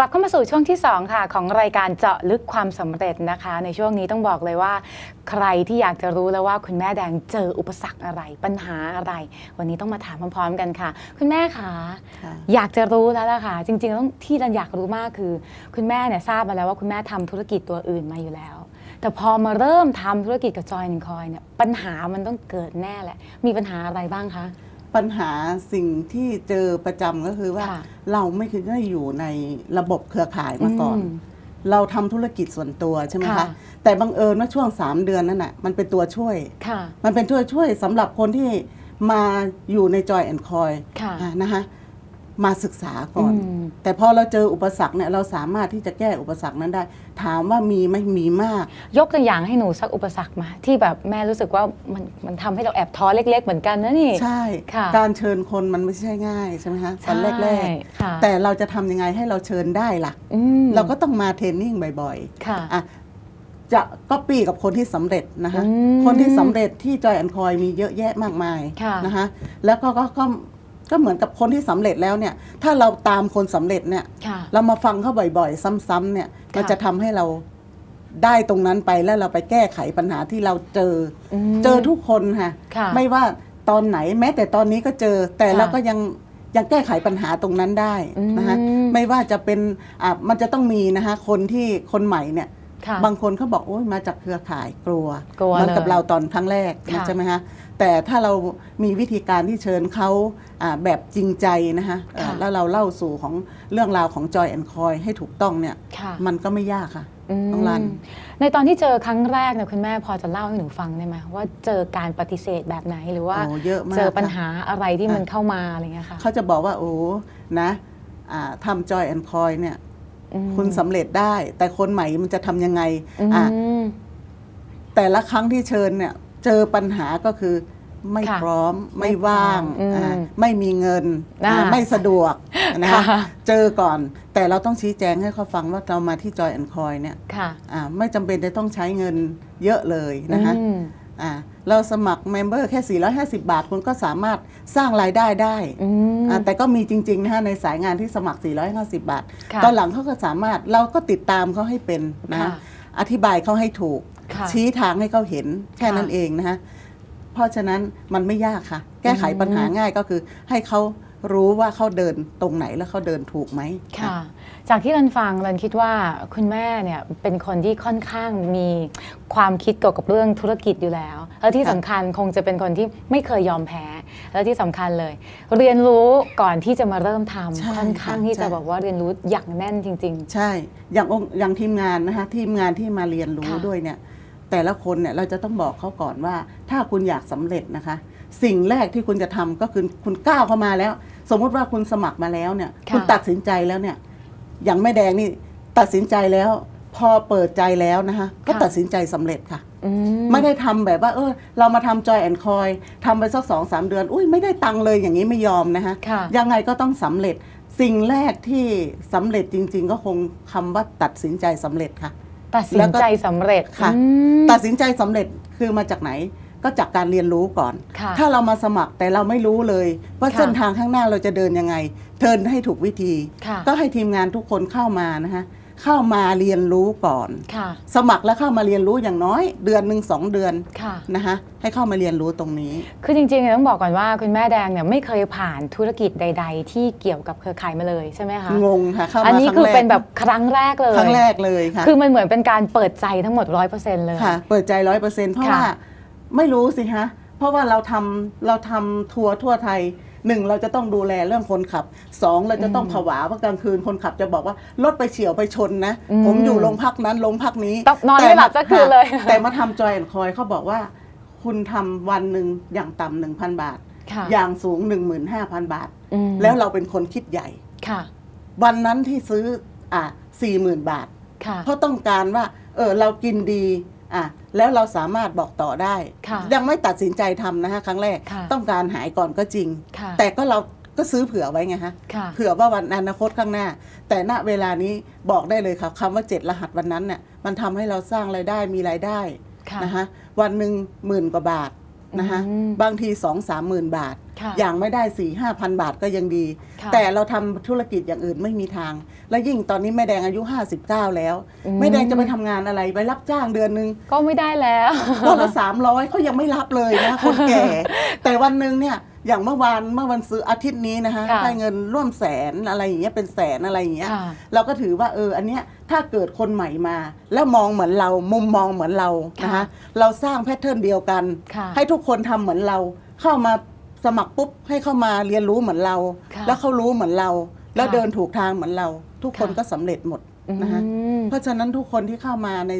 ลับเข้ามาสู่ช่วงที่ 2 ค่ะ ของรายการเจาะลึกความสำเร็จนะคะ ในช่วงนี้ต้องบอกเลยว่า ใครที่อยากจะรู้แล้วว่าคุณแม่แดงเจออุปสรรคอะไร ปัญหาอะไร วันนี้ต้องมาถามพร้อมๆกันค่ะ คุณแม่คะค่ะอยากจะรู้แล้วล่ะค่ะ จริงๆต้องที่เราอยากรู้มากคือ คุณแม่เนี่ยทราบมาแล้วว่าคุณแม่ทำธุรกิจตัวอื่นมาอยู่แล้ว แต่พอมาเริ่มทำธุรกิจกับจอยนิงคอยเนี่ยปัญหามันต้องเกิดแน่แหละมีปัญหาอะไรบ้างคะ ปัญหาสิ่งที่เจอประจำก็คือว่า ค่ะเราไม่เคยได้อยู่ในระบบเครือข่ายมาก่อน อืมเราทำธุรกิจส่วนตัวใช่ไหมค่ะ คะ แต่บังเอิญว่าช่วง 3 เดือนนั่นน่ะมันเป็นตัวช่วย ค่ะ มันเป็นตัวช่วยสำหรับคนที่มาอยู่ในจอยแอนคอยค่ะ นะคะ มาศึกษาก่อนอืมแต่พอเราเจออุปสรรคเนี่ยเราสามารถที่จะแก้อุปสรรคนั้นได้ ถามว่ามีไหมมีมาก ยกตัวอย่างให้หนูสักอุปสรรคมา ที่แบบแม่รู้สึกว่ามันมันทำให้เราแอบท้อเล็ก ๆ เหมือนกันนะนี่ ใช่ค่ะ การเชิญคนมันไม่ใช่ง่ายใช่ไหมคะตอนแรกใช่ค่ะๆแต่เราจะทำยังไงให้เราเชิญได้ล่ะอืมเราก็ต้องมาเทรนนิ่งบ่อยค่ะๆอะจะก็ปีกับคนที่สำเร็จนะคะอืมคนที่สำเร็จที่จอยแอนคอยมีเยอะแยะมากมายค่ะนะคะ แล้วก็ก็ ก็ก็เหมือนกับคนที่สำเร็จแล้วเนี่ย ถ้าเราตามคนสำเร็จเนี่ยค่ะเรามาฟังเขาบ่อยๆ ซ้ำๆเนี่ยค่ะมันจะทำให้เราได้ตรงนั้นไปแล้วเราไปแก้ไขปัญหาที่เราเจออมเจอทุกคนค่ะค่ะไม่ว่าตอนไหนแม้แต่ตอนนี้ก็เจอ แต่ค่ะเราก็ยังยังแก้ไขปัญหาตรงนั้นได้นะคะอืมไม่ว่าจะเป็นอะมันจะต้องมีนะคะคนที่คนใหม่เนี่ยค่ะบางคนเขาบอกโอ้ยมาจากเครือข่ายกลัวกลัวเหมือนกับเลยเราตอนครั้งแรกนะค่ะใช่ไหมคะ แต่ถ้าเรามีวิธีการที่เชิญเขาอ่าแบบจริงใจนะคะอ่าค่ะแล้วเราเล่าสู่ของเรื่องราวของจอยแอนคอยให้ถูกต้องเนี่ยค่ะมันก็ไม่ยากค่ะมน้องรัน ในตอนที่เจอครั้งแรกเนี่ยคุณแม่พอจะเล่าให้หนูฟังได้ไหมว่าเจอการปฏิเสธแบบไหนหรือว่าโอ้เยอะมากเจอปัญค่ะหาอะไรที่ค่ะมันเข้ามาอะไรเงี้ยค่ะเขาจะบอกว่าโอ้นะอ่าทำจอยแอนคอยเนี่ยอืมคุณสำเร็จได้ แต่คนใหม่มันจะทำยังไงอือะมแต่ละครั้งที่เชิญเนี่ย เจอปัญหาก็คือไม่ค่ะพร้อมไม่ไม่ว่างพร้อมอืมอ่าไม่มีเงินอ่าอ่าไม่สะดวกนะคะค่ะ เจอก่อน แต่เราต้องชี้แจงให้เขาฟังว่าเรามาที่จอยแอนคอยเนี่ยค่ะอ่าไม่จำเป็นจะต้องใช้เงินเยอะเลยนะคะอืม อ่าเราสมัครเมมเบอร์แค่ 450 บาท คุณก็สามารถสร้างรายได้ได้อืม อ่าแต่ก็มีจริงๆนะคะในสายงานที่สมัคร 450 บาท ค่ะตอนหลังเขาก็สามารถเราก็ติดตามเขาให้เป็นนะค่ะ อธิบายเขาให้ถูกค่ะ ชี้ทางให้เขาเห็นแค่ค่ะนั้นเองนะคะเพราะฉะนั้นมันไม่ยากค่ะ แก้ไขอืมปัญหาง่ายก็คือ ให้เขารู้ว่าเขาเดินตรงไหนแล้วเขาเดินถูกไหมค่ะ จากที่รันฟังรันคิดว่าคุณแม่เนี่ยเป็นคนที่ค่อนข้างมีความคิดเกี่ยวกับเรื่องธุรกิจอยู่แล้ว แล้วที่สำคัญคงจะเป็นคนที่ไม่เคยยอมแพ้ แล้วที่สำคัญเลย เรียนรู้ก่อนที่จะมาเริ่มทใช่ำค่อนข้างค่ะที่จะใช่บอกว่าเรียนรู้อย่างแน่นจริงใช่ อย่างองค์อย่างทีมงานนะคะทีมงานที่มาเรียนรู้ค่ะด้วยเนี่ย แต่ละคนเนี่ยเราจะต้องบอกเขาก่อนว่า ถ้าคุณอยากสำเร็จนะคะ สิ่งแรกที่คุณจะทำก็คือคุณก้าวเข้ามาแล้ว สมมุติว่าคุณสมัครมาแล้วเนี่ยค่ะคุณตัดสินใจแล้วเนี่ย อย่างแม่แดงนี่ตัดสินใจแล้ว พอเปิดใจแล้วนะคะ ก็ตัดสินใจสำเร็จค่ะๆอืมไม่ได้ทำแบบว่าเออเรามาทำจอยแอนคอยทำไปสักสองสามเดือน อุ้ยไม่ได้ตังค์เลยอย่างนี้ไม่ยอมนะคะค่ะยังไงก็ต้องสำเร็จสิ่งแรกที่สำเร็จจริง ๆ ก็คงคำว่าตัดสินใจสำเร็จค่ะ ตัดสินใจสำเร็จค่ะอืมตัดสินใจสำเร็จคือมาจากไหนก็จากการเรียนรู้ก่อนค่ะถ้าเรามาสมัครแต่เราไม่รู้เลย ว่าค่ะเส้นทางข้างหน้าเราจะเดินยังไง เทินให้ถูกวิธีค่ะก็ให้ทีมงานทุกคนเข้ามานะคะ เข้ามาเรียนรู้ก่อน ค่ะ สมัครแล้วเข้ามาเรียนรู้อย่างน้อย เดือนหนึ่งสองเดือนค่ะ นะคะให้เข้ามาเรียนรู้ตรงนี้ คือจริงๆเนี่ยต้องบอกก่อนว่าคุณแม่แดงเนี่ยไม่เคยผ่านธุรกิจใด ๆ ที่เกี่ยวกับเครือข่ายมาเลยใช่ไหมคะ งงค่ะเข้าอันมานี้ครั้งคือแรกเป็นแบบครั้งแรกเลย ครั้งแรกเลยค่ะคือมันเหมือนเป็นการเปิดใจทั้งหมดร้อยเปอร์เซ็นต์เลย ค่ะ เปิดใจร้อยเปอร์เซ็นต์เพราะค่ะว่าไม่รู้สิฮะเพราะว่าเราทำเราทำทัวร์ทั่วไทย หนึ่งเราจะต้องดูแลเรื่องคนขับสองเราจะต้องผวาว่ากลางคืนคนขับจะบอกว่ารถไปเฉียวไปชนนะอืมผมอยู่โรงพักนั้นโรงพักนี้ต้องนอนไม่หลับสักคืนเลยค่ะแต่มาทำจอยแอนคอยเขาบอกว่า คุณทำวันหนึ่งอย่างต่ำหนึ่งพันบาทค่ะอย่างสูงหนึ่งหมื่นห้าพันบาทอืมแล้วเราเป็นคนคิดใหญ่ค่ะวันนั้นที่ซื้ออะสี่หมื่นบาทค่ะเพราะต้องการว่า เออเรากินดี อะแล้วเราสามารถบอกต่อได้ ค่ะยังไม่ตัดสินใจทำนะฮะครั้งแรกค่ะ ต้องการหายก่อนก็จริง ค่ะแต่ก็เราก็ซื้อเผื่อไว้ไงฮะ ค่ะ เผื่อว่าวันอนาคตข้างหน้า แต่ณเวลานี้บอกได้เลยค่ะคำว่าเจ็ดรหัสวันนั้นเนี่ยมันทำให้เราสร้างรายได้มีรายได้ค่ะ นะคะวันหนึ่งหมื่นกว่าบาทนะคะอืม บางทีสองสามหมื่นบาท ค่ะอย่างไม่ได้4ี่ห้าพันบาทก็ยังดี ค่ะแต่เราทำธุรกิจอย่างอื่นไม่มีทาง และยิ่งตอนนี้แม่แดงอายุ 59 แล้ว อืม แม่แดงจะไปทำงานอะไรไปรับจ้างเดือนนึงก็ไม่ได้แล้ว วันละสามร้อยเขายังไม่รับเลยนะ คนแก่ แต่วันหนึ่งเนี่ยอย่างเมื่อวานเมื่อวันซื้ออาทิตย์นี้นะคะค่ะ ได้เงินร่วมแสนอะไรอย่างเงี้ยเป็นแสนอะไรอย่างเงี้ยค่ะ เราก็ถือว่าเอออันเนี้ยถ้าเกิดคนใหม่มา แล้วมองเหมือนเรามุมมองเหมือนเรานะคะค่ะเราสร้างแพทเทิร์นเดียวกัน ค่ะให้ทุกคนทำเหมือนเราเข้ามา สมัครปุ๊บให้เข้ามาเรียนรู้เหมือนเรา ค่ะแล้วเขารู้เหมือนเรา แล้วค่ะเดินถูกทางเหมือนเรา ทุกคนค่ะ ก็สำเร็จหมดนะคะอืม เพราะฉะนั้นทุกคนที่เข้ามาใน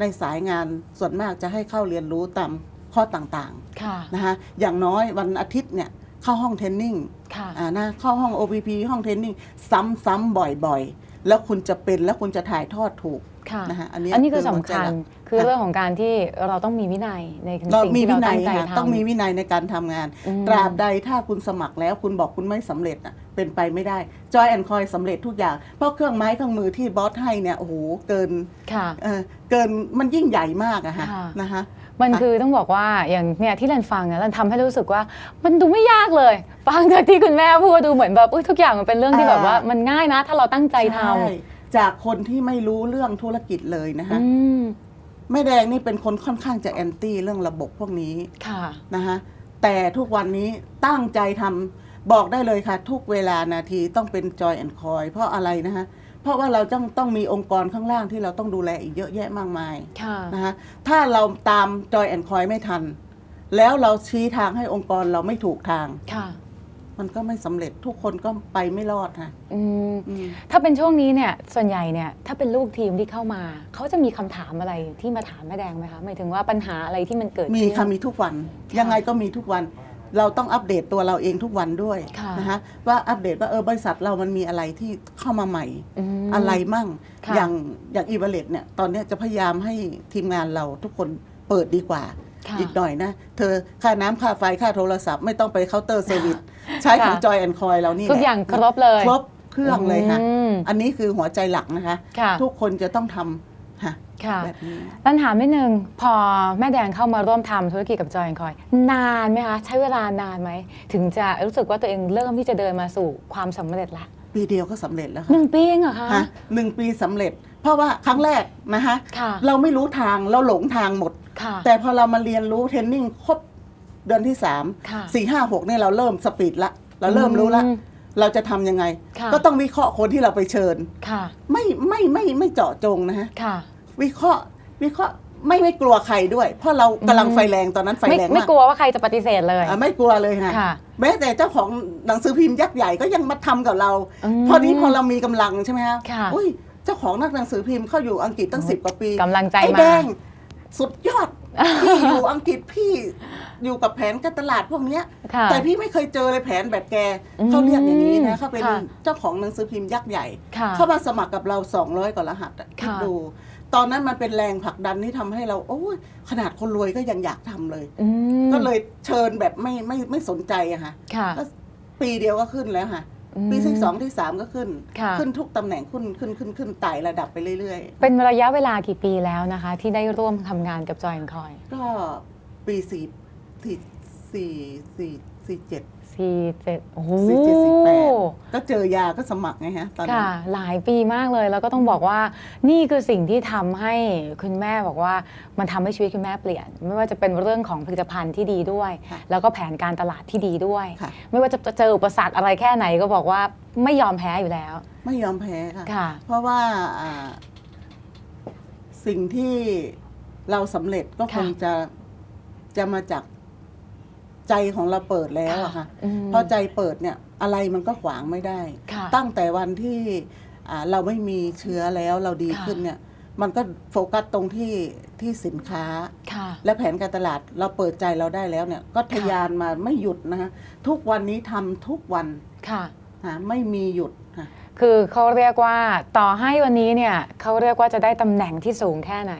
ในสายงานส่วนมากจะให้เข้าเรียนรู้ตามข้อต่างค่ะ ๆนะคะอย่างน้อยวันอาทิตย์เนี่ยเข้าห้องเทรนนิ่ง ค่ะ อ่านะเข้าห้อง OPP ห้องเทรนนิ่งซ้ำๆบ่อยๆ แล้วคุณจะเป็นแล้วคุณจะถ่ายทอดถูก ค่ะนะคะอันนี้อันนี้คือคือหัสำวใจคัญหลักคือค่ะเรื่องของการที่เราต้องมีวินัยในสิ่งเรามีที่วิเรานัตั้ยงใจค่ะทำต้องมีวินัยในการทำงานอืมตราบใดถ้าคุณสมัครแล้วคุณบอกคุณไม่สำเร็จอะเป็นไปไม่ได้จอยแอนคอยสำเร็จทุกอย่าง เพราะเครื่องไม้เครื่องมือที่บอสให้เนี่ยโอ้โหเกินค่ะเออเกินมันยิ่งใหญ่มากอะฮะค่ะนะคะมันค่ะคือต้องบอกว่าอย่างเนี่ยที่เรนฟังเนี่ยเรนทำให้รู้สึกว่ามันดูไม่ยากเลย ฟังจากที่คุณแม่พูดดูเหมือนแบบอุ๊ยทุกอย่างมันเป็นเรื่องที่แบบว่ามันง่ายนะ ถ้าเราตั้งใจทใช่ จากคนที่ไม่รู้เรื่องธุรกิจเลยนะำคะอืมแม่แดงนี่เป็นคนค่อนข้างจะแอนตี้เรื่องระบบพวกนี้ค่ะ นะคะแต่ทุกวันนี้ตั้งใจทำบอกได้เลยค่ะ ทุกเวลานาทีต้องเป็นจอยแอนคอยเพราะอะไรนะคะเพราะว่าเราต้องต้องมีองค์กรข้างล่างที่เราต้องดูแลอีกเยอะแยะมากมาย ค่ะ นะคะถ้าเราตามจอยแอนคอยไม่ทัน แล้วเราชี้ทางให้องค์กรเราไม่ถูกทาง ค่ะ มันก็ไม่สำเร็จทุกคนก็ไปไม่รอดค่ะอืมอืมถ้าเป็นช่วงนี้เนี่ยส่วนใหญ่เนี่ยถ้าเป็นลูกทีมที่เข้ามา เขาจะมีคำถามอะไรที่มาถามแม่แดงไหมคะหมายถึงว่าปัญหาอะไรที่มันเกิดมีขึ้นค่ะมีทุกวันค่ะยังไงก็มีทุกวัน เราต้องอัปเดตตัวเราเองทุกวันด้วยค่ะนะคะว่าอัปเดตว่าเออบริษัทเรามันมีอะไรที่เข้ามาใหม่มอะไรมั่งค่ะอย่างอย่างอีเวเลตเนี่ยตอนเนี้ยจะพยายามให้ทีมงานเราทุกคนเปิดดีกว่าค่ะ อีกหน่อยนะ เธอค่าน้ำค่าไฟค่าโทรศัพท์ไม่ต้องไปเคาน์เตอร์เซอร์วิสใช้ของค่ะจอยแอนคอยเรานี่แหทุละกอย่างครบเลย ครบเครื่องเลยค่ะอืมอันนี้คือหัวใจหลักนะคะค่ะทุกคนจะต้องทำค่ะค่ะแบบนี้ปัญหามนิดนึงพอแม่แดงเข้ามาร่วมทำธุรกิจกับจอยคอย นานไหมคะ ใช้เวลานานไหม ถึงจะรู้สึกว่าตัวเองเริ่มที่จะเดินมาสู่ความสำเร็จละ ปีเดียวก็สำเร็จแล้วหค่ะนึ่งปีเองเหรอคะฮะหนึ่งปีสำเร็จ เพราะว่าครั้งแรกนะคะค่ะเราไม่รู้ทางเราหลงทางหมด ค่ะ แต่พอเรามาเรียนรู้เทรนนิ่งครบเดือนที่สามค่ะสี่ห้าหกเนี่ยเราเริ่มสปีดละเราเริ่มรู้ละ อืมเราจะทำยังไง ค่ะ ก็ต้องวิเคราะห์คนที่เราไปเชิญ ค่ะ ไม่ไม่ไม่ไม่เจาะจงนะฮะ ค่ะ วิเคราะห์วิเคราะห์ไม่ไม่กลัวใครด้วย เพราะเรากำลังอืมไฟแรงตอนนั้นไฟไม่แรงไม่มากกลัวว่าใครจะปฏิเสธเลย อะไม่กลัวเลยค่ะค่ะแม้แต่เจ้าของหนังสือพิมพ์ยักษ์ใหญ่ก็ยังมาทำกับเรามพอนี้พอเรามีกำลังใช่ไหมฮะค่ะ อุ้ยเจ้าของนักหนังสือพิมพ์เขาอยู่อังกฤษตั้งสิบกว่าปีกำลังใจไอ้มา แดง สุดยอด พี่อยู่อังกฤษพี่อยู่กับแผนการตลาดพวกเนี้ยค่ะแต่พี่ไม่เคยเจอเลยแผนแบบแกอืมเขาเรียกอย่างนี้นะเขาเป็นค่ะเจ้าของหนังสือพิมพ์ยักษ์ใหญ่ค่ะเข้ามาสมัครกับเรา 200กว่ารหัสอะคิดค่ะดูตอนนั้นมันเป็นแรงผลักดันที่ทำให้เรา โอ้ยขนาดคนรวยก็ยังอยากทำเลยอืมก็เลยเชิญแบบไม่ไม่ไม่สนใจอะค่ะค่ะก็ปีเดียวก็ขึ้นแล้วค่ะม ปีที่สองที่สามก็ขึ้น ค่ะ ขึ้นทุกตำแหน่งขึ้นขึ้นขึ้นขึ้นไต่ระดับไปเรื่อย เป็นระยะเวลากี่ปีแล้วนะคะ ที่ได้ร่วมทำงานกับจอยคอย ๆ ก็ปีสี่สี่สี่สี่สี่เจ็ด สี่เจ็ดโอ้โหสี่เจ็ดสี่แปดก็เจอยาก็สมัครไงฮะตอนนั้นค่ะหลายปีมากเลย แล้วก็ต้องบอกว่านี่คือสิ่งที่ทำให้คุณแม่บอกว่ามันทำให้ชีวิตคุณแม่เปลี่ยน ไม่ว่าจะเป็นเรื่องของผลิตภัณฑ์ที่ดีด้วยค่ะแล้วก็แผนการตลาดที่ดีด้วยค่ะไม่ว่าจะเจออุปสรรคอะไรแค่ไหนก็บอกว่าไม่ยอมแพ้อยู่แล้ว ไม่ยอมแพ้ค่ะค่ะเพราะว่าอ่าสิ่งที่เราสำเร็จก็คงค่ะจะจะมาจาก ใจของเราเปิดแล้วอะค่ะอืมเพราะใจเปิดเนี่ยอะไรมันก็ขวางไม่ได้ค่ะตั้งแต่วันที่อ่าเราไม่มีเชื้อแล้วเราดีค่ะขึ้นเนี่ยมันก็โฟกัสตรงที่ที่สินค้าค่ะและแผนการตลาดเราเปิดใจเราได้แล้วเนี่ยก็ทะยานมาไม่หยุดนะฮะทุกวันนี้ทำทุกวันค่ะฮะไม่มีหยุดค่ะ คือเขาเรียกว่าต่อให้วันนี้เนี่ยเขาเรียกว่าจะได้ตำแหน่งที่สูงแค่ไหน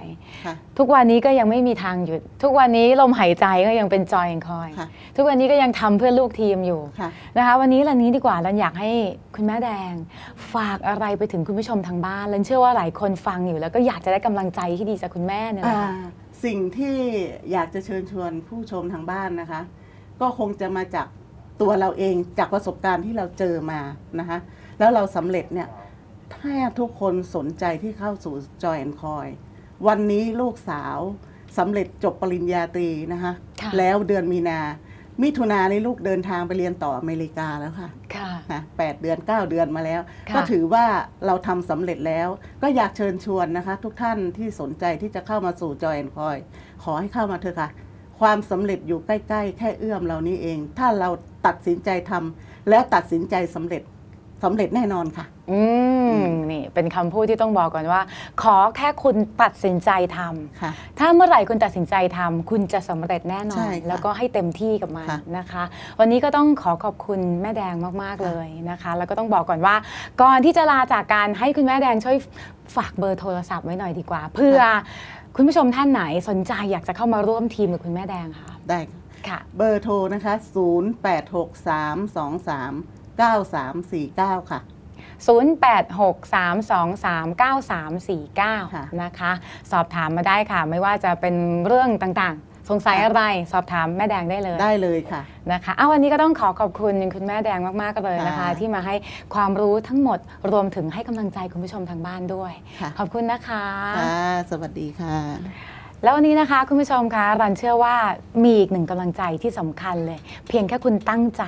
ค่ะ ทุกวันนี้ก็ยังไม่มีทางหยุด ทุกวันนี้ลมหายใจก็ยังเป็นจอยคอย ค่ะ ทุกวันนี้ก็ยังทำเพื่อลูกทีมอยู่ ค่ะ นะคะวันนี้รันนี้ดีกว่ารันอยากให้คุณแม่แดง ฝากอะไรไปถึงคุณผู้ชมทางบ้านรันเชื่อว่าหลายคนฟังอยู่ แล้วก็อยากจะได้กำลังใจที่ดีจากคุณแม่เนี่ยนะอ่าคะสิ่งที่อยากจะเชิญชวนผู้ชมทางบ้านนะคะ ก็คงจะมาจากตัวเราเองจากประสบการณ์ที่เราเจอมานะคะ แล้วเราสำเร็จเนี่ยถ้าทุกคนสนใจที่เข้าสู่จอยแอนคอยวันนี้ลูกสาวสำเร็จจบปริญญาตรีนะคะค่ะแล้วเดือนมีนา มิถุนาในลูกเดินทางไปเรียนต่ออเมริกาแล้วค่ะค่ะนะแปดเดือน 9 เดือนมาแล้วค่ะก็ถือว่าเราทำสำเร็จแล้ว ก็อยากเชิญชวนนะคะ ทุกท่านที่สนใจที่จะเข้ามาสู่จอยแอนคอยขอให้เข้ามาเถอะค่ะ ความสำเร็จอยู่ใกล้ ๆ แค่เอื้อมเรานี่เอง ถ้าเราตัดสินใจทำแล้วตัดสินใจสำเร็จ สำเร็จแน่นอนค่ะ อืมนี่เป็นคำพูดที่ต้องบอกก่อนว่า ขอแค่คุณตัดสินใจทำค่ะถ้าเมื่อไหร่คุณตัดสินใจทำคุณจะสำเร็จแน่นอใช่น ค่ะแล้วก็ให้เต็มที่กับมันค่ะนะคะ วันนี้ก็ต้องขอขอบคุณแม่แดงมากๆเลยนะคะ แล้วก็ต้องบอกก่อนว่า ก่อนที่จะลาจากการให้คุณแม่แดงช่วยฝากเบอร์โทรศัพท์ไว้หน่อยดีกว่า เพื่อคุณผู้ชมท่านไหนสนใจอยากจะเข้ามาร่วมทีมกับคุณแม่แดงค่ะได้ค่ะค่ะเบอร์โทรนะคะ 0863239349ค่ะค่ะ 0863239349 นะคะ สอบถามมาได้ค่ะ ไม่ว่าจะเป็นเรื่องต่างๆ สงสัยอะไรสอบถามแม่แดงได้เลย ได้เลยค่ะ นะคะเอาวันนี้ก็ต้องขอขอบคุณคุณแม่แดงมากๆเลยนะคะ ค่ะที่มาให้ความรู้ทั้งหมดรวมถึงให้กำลังใจคุณผู้ชมทางบ้านด้วย ค่ะ ขอบคุณนะคะ ค่ะสวัสดีค่ะ แล้ววันนี้นะคะคุณผู้ชมคะรันเชื่อว่ามีอีกหนึ่งกำลังใจที่สำคัญเลย เพียงแค่คุณตั้งใจ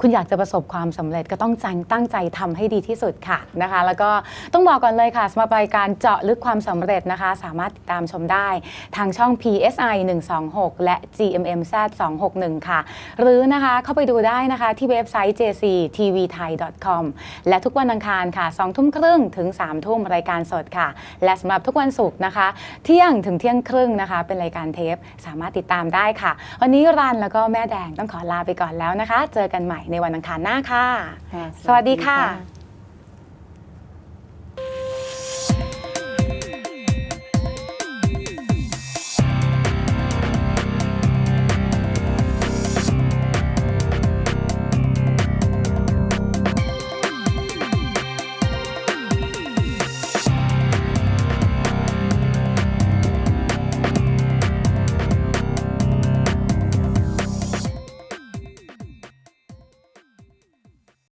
คุณอยากจะประสบความสำเร็จก็ต้องใจตั้งใจทำให้ดีที่สุดค่ะนะคะ แล้วก็ต้องบอกก่อนเลยค่ะสำหรับรายการเจาะลึกความสำเร็จนะคะ สามารถติดตามชมได้ทางช่อง PSI 126 และ GMMZ 261ค่ะ หรือนะคะเข้าไปดูได้นะคะที่เว็บไซต์ jctvthai.com และทุกวันอังคารค่ะ2ทุ่มครึ่งถึง3ทุ่มรายการสดค่ะ และสำหรับทุกวันศุกร์นะคะ เที่ยงถึงเที่ยงครึ่งนะคะ เป็นรายการเทป สามารถติดตามได้ค่ะ วันนี้รันแล้วก็แม่แดงต้องขอลาไปก่อนแล้วนะคะ เจอกันใหม่ในวันอังคารหน้าค่ะค่ะสวัสดีค่ะ